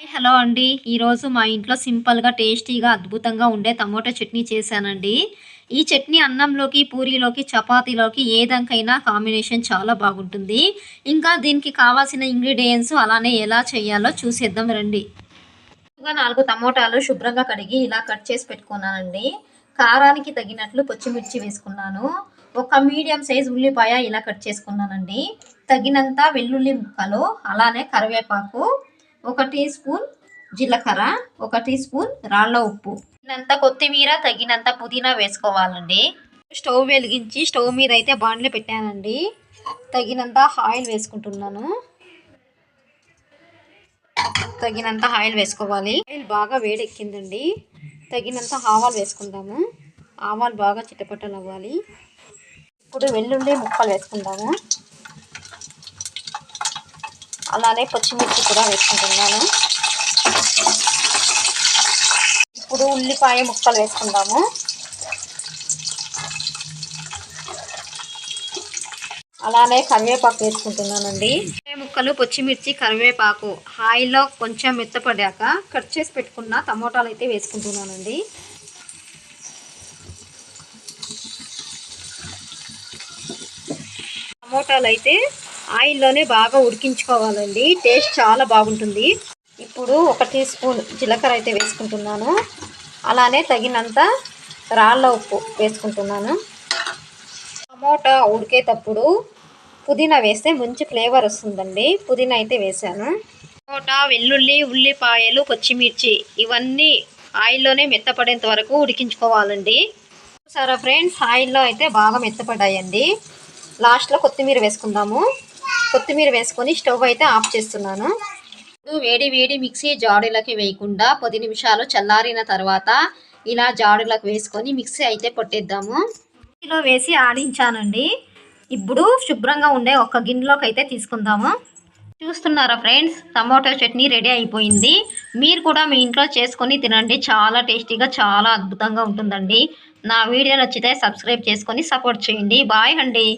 Hello అండి. ఈరోజు మా ఇంట్లో సింపుల్గా టేస్టీగా అద్భుతంగా ఉండే టమోటా చట్నీ చేశానండి. ఈ చట్నీ అన్నంలోకి పూరీలోకి చపాతీలోకి ఏదంకైనా కాంబినేషన్ చాలా బాగుంటుంది. ఇంకా దీనికి కావాల్సిన ఇంగ్రీడియంట్స్ అలానే ఎలా చేయాలో చూసేద్దాం రండి. నాలుగు టమోటాలు శుభ్రంగా కడిగి ఇలా కట్ చేసి పెట్టుకున్నానండి. కారానికి తగినట్లు పచ్చిమిర్చి వేసుకున్నాను. ఒక మీడియం సైజ్ ఉల్లిపాయ ఇలా కట్ చేసుకున్నానండి. తగినంత వెల్లుల్లి ముక్కలు అలానే కరివేపాకు ఒక టీ స్పూన్ జీలకర్ర ఒక టీ స్పూన్ రాళ్ళ ఉప్పు. తగినంత కొత్తిమీర తగినంత పుదీనా వేసుకోవాలండి. స్టవ్ వెలిగించి స్టవ్ మీద అయితే బాండ్లు పెట్టానండి. తగినంత ఆయిల్ వేసుకుంటున్నాను. తగినంత ఆయిల్ వేసుకోవాలి. ఆయిల్ బాగా వేడెక్కిందండి. తగినంత ఆవాలు వేసుకుందాము. ఆవాలు బాగా చిట్టపట్టలు అవ్వాలి ఇప్పుడు వెల్లుల్లి ముక్కలు వేసుకుందాము. అలానే పచ్చిమిర్చి కూడా వేసుకుంటున్నాను. ఇప్పుడు ఉల్లిపాయ ముక్కలు వేసుకుందాము. అలానే కరివేపాకు వేసుకుంటున్నానండి. ముక్కలు పచ్చిమిర్చి కరివేపాకు హాయిలో కొంచెం మెత్తపడాక కట్ చేసి పెట్టుకున్న టమోటాలు అయితే వేసుకుంటున్నానండి. టమోటాలు అయితే ఆయిల్లోనే బాగా ఉడికించుకోవాలండి. టేస్ట్ చాలా బాగుంటుంది. ఇప్పుడు ఒక టీ స్పూన్ జీలకర్ర అయితే వేసుకుంటున్నాను. అలానే తగినంత రాళ్ళ ఉప్పు వేసుకుంటున్నాను. టమోటా ఉడికేటప్పుడు పుదీనా వేస్తే మంచి ఫ్లేవర్ వస్తుందండి. పుదీనా అయితే వేసాను. టమోటా వెల్లుల్లి ఉల్లిపాయలు పచ్చిమిర్చి ఇవన్నీ ఆయిల్లోనే మెత్తపడేంత వరకు ఉడికించుకోవాలండి. సరే ఫ్రెండ్స్ ఆయిల్లో అయితే బాగా మెత్తపడ్డాయండి. లాస్ట్లో కొత్తిమీర వేసుకుందాము. కొత్తిమీర వేసుకొని స్టవ్ అయితే ఆఫ్ చేస్తున్నాను. ఇప్పుడు వేడి వేడి మిక్సీ జాడీలకి వేయకుండా పది నిమిషాలు చల్లారిన తర్వాత ఇలా జాడీలకు వేసుకొని మిక్సీ అయితే పట్టేద్దాము మిక్సీలో వేసి ఆడించానండి. ఇప్పుడు శుభ్రంగా ఉండే ఒక గిన్నెలోకి అయితే తీసుకుందాము. చూస్తున్నారా ఫ్రెండ్స్ టమాటో చట్నీ రెడీ అయిపోయింది. మీరు కూడా మీ ఇంట్లో చేసుకొని తినండి. చాలా టేస్టీగా చాలా అద్భుతంగా ఉంటుందండి. నా వీడియో నచ్చితే సబ్స్క్రైబ్ చేసుకొని సపోర్ట్ చేయండి. బాయ్ అండి.